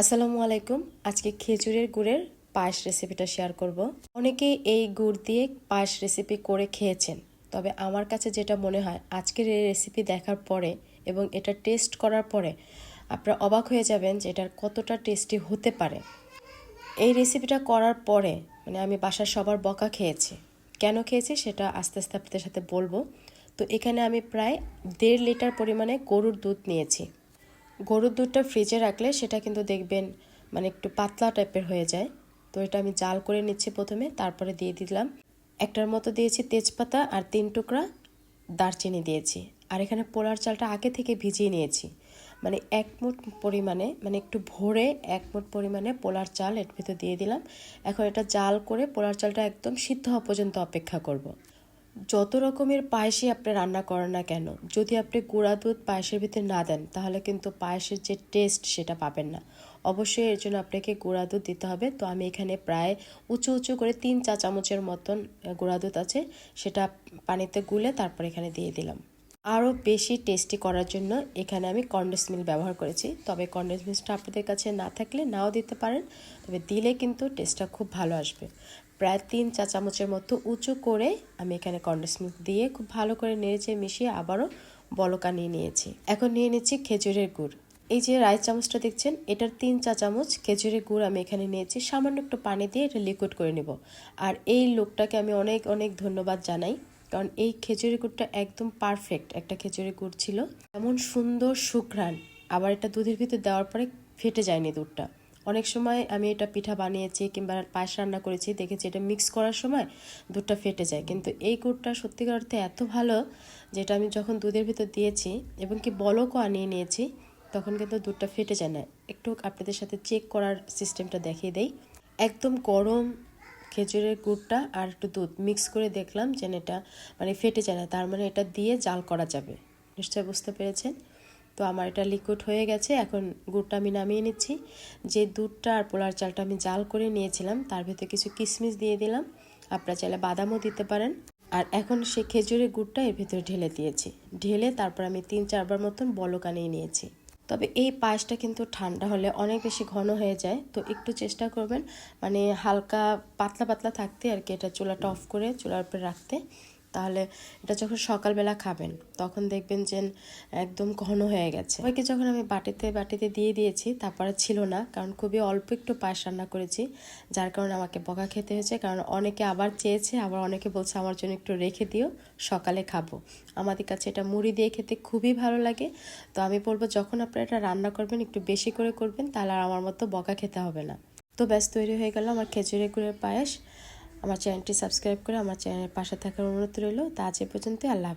আসসালামু আলাইকুম। আজকে খেজুরের গুড়ের পায়েস রেসিপিটা শেয়ার করব। অনেকেই এই গুড় দিয়ে পায়েস রেসিপি করে খেয়েছেন, তবে আমার কাছে যেটা মনে হয়, আজকের এই রেসিপি দেখার পরে এবং এটা টেস্ট করার পরে আপনারা অবাক হয়ে যাবেন যে এটার কতটা টেস্টি হতে পারে। এই রেসিপিটা করার পরে মানে আমি বাসার সবার বকা খেয়েছি। কেন খেয়েছি সেটা আস্তে আস্তে আপনাদের সাথে বলব। তো এখানে আমি প্রায় দেড় লিটার পরিমাণে গরুর দুধ নিয়েছি। গরুর দুধটা ফ্রিজে রাখলে সেটা কিন্তু দেখবেন মানে একটু পাতলা টাইপের হয়ে যায়। তো এটা আমি জাল করে নিচ্ছি প্রথমে, তারপরে দিয়ে দিলাম। একটার মতো দিয়েছি তেজপাতা আর তিন টুকরা দারচিনি দিয়েছি। আর এখানে পোলার চালটা আগে থেকে ভিজিয়ে নিয়েছি। মানে এক মুঠ পরিমাণে মানে একটু ভরে এক মুঠ পরিমাণে পোলার চাল এর ভিতরে দিয়ে দিলাম। এখন এটা জাল করে পোলার চালটা একদম সিদ্ধ হওয়া পর্যন্ত অপেক্ষা করব। যত রকমের পায়েসই আপনি রান্না করেন না কেন, যদি আপনি গুঁড়া দুধ পায়েসের ভিতরে না দেন, তাহলে কিন্তু পায়েসের যে টেস্ট সেটা পাবেন না। অবশ্যই এর জন্য আপনাকে গুঁড়া দুধ দিতে হবে। তো আমি এখানে প্রায় উঁচু উঁচু করে তিন চা চামচের মতন গুঁড়া দুধ আছে, সেটা পানিতে গুলে তারপর এখানে দিয়ে দিলাম। আরও বেশি টেস্টি করার জন্য এখানে আমি কন্ডেন্স মিল্ক ব্যবহার করেছি। তবে কন্ডেন্স মিল্কটা আপনাদের কাছে না থাকলে নাও দিতে পারেন, তবে দিলে কিন্তু টেস্টটা খুব ভালো আসবে। প্রায় তিন চা চামচের মতো উঁচু করে আমি এখানে কন্ডেন্স মিল্ক দিয়ে খুব ভালো করে নেড়েচে মিশিয়ে আবারও বলকা নিয়ে নিয়েছি। এখন নিয়ে নিচ্ছি খেজুরের গুড়। এই যে রাই চামচটা দেখছেন, এটার তিন চা চামচ খেজুরের গুড় আমি এখানে নিয়েছি। সামান্য একটু পানি দিয়ে এটা লিকুইড করে নেব। আর এই লোকটাকে আমি অনেক অনেক ধন্যবাদ জানাই। কারণ এই খেজুরের গুড়টা একদম পারফেক্ট একটা খেজুরের গুড় ছিল। এমন সুন্দর সুঘ্রাণ, আবার এটা দুধের ভিতর দেওয়ার পরে ফেটে যায়নি দুধটা। অনেক সময় আমি এটা পিঠা বানিয়েছি কিংবা পায়েস রান্না করেছি, দেখেছি এটা মিক্স করার সময় দুধটা ফেটে যায়। কিন্তু এই গুড়টা সত্যিকার অর্থে এত ভালো যেটা আমি যখন দুধের ভিতর দিয়েছি এবং কি বলকও আনিয়ে নিয়েছি, তখন কিন্তু দুধটা ফেটে যায় না। একটু আপনাদের সাথে চেক করার সিস্টেমটা দেখিয়ে দেই। একদম গরম খেজুরের গুড়টা আর একটু দুধ মিক্স করে দেখলাম যে এটা মানে ফেটে যায় না, তার মানে এটা দিয়ে জাল করা যাবে। নিশ্চয় বুঝতে পেরেছেন? তো আমার এটা লিকুইড হয়ে গেছে, এখন গুড়টা আমি নামিয়ে নিচ্ছি। যে দুধটা আর পোলার চালটা আমি জাল করে নিয়েছিলাম, তার ভিতরে কিছু কিশমিশ দিয়ে দিলাম। আপনারা চাইলে বাদামও দিতে পারেন। আর এখন সেই খেজুরের গুড়টা এর ভিতরে ঢেলে দিয়েছি। ঢেলে তারপর আমি তিন চারবার মতন বলক আনিয়ে নিয়েছি। তবে এই পায়েসটা কিন্তু ঠান্ডা হলে অনেক বেশি ঘন হয়ে যায়। তো একটু চেষ্টা করবেন মানে হালকা পাতলা পাতলা থাকতে আর কি এটা চুলাটা অফ করে, চুলার উপরে রাখতে। তাহলে এটা যখন সকালবেলা খাবেন, তখন দেখবেন যে একদম ঘন হয়ে গেছে। ওইকে যখন আমি বাটিতে বাটিতে দিয়ে দিয়েছি, তারপরে ছিল না, কারণ খুবই অল্প একটু পায়েস রান্না করেছি, যার কারণে আমাকে বকা খেতে হয়েছে, কারণ অনেকে আবার চেয়েছে, আবার অনেকে বলছে আমার জন্য একটু রেখে দিও, সকালে খাব। আমাদের কাছে এটা মুড়ি দিয়ে খেতে খুবই ভালো লাগে। তো আমি বলব, যখন আপনারা এটা রান্না করবেন, একটু বেশি করে করবেন, তাহলে আর আমার মতো বকা খেতে হবে না। তো ব্যাস, তৈরি হয়ে গেল আমার খেজুরের গুড়ের পায়েস। আমার চ্যানেলটি সাবস্ক্রাইব করে আমার চ্যানেলের পাশে থাকার অনুরোধ রইল। তা আজ এ পর্যন্ত আল্লাহ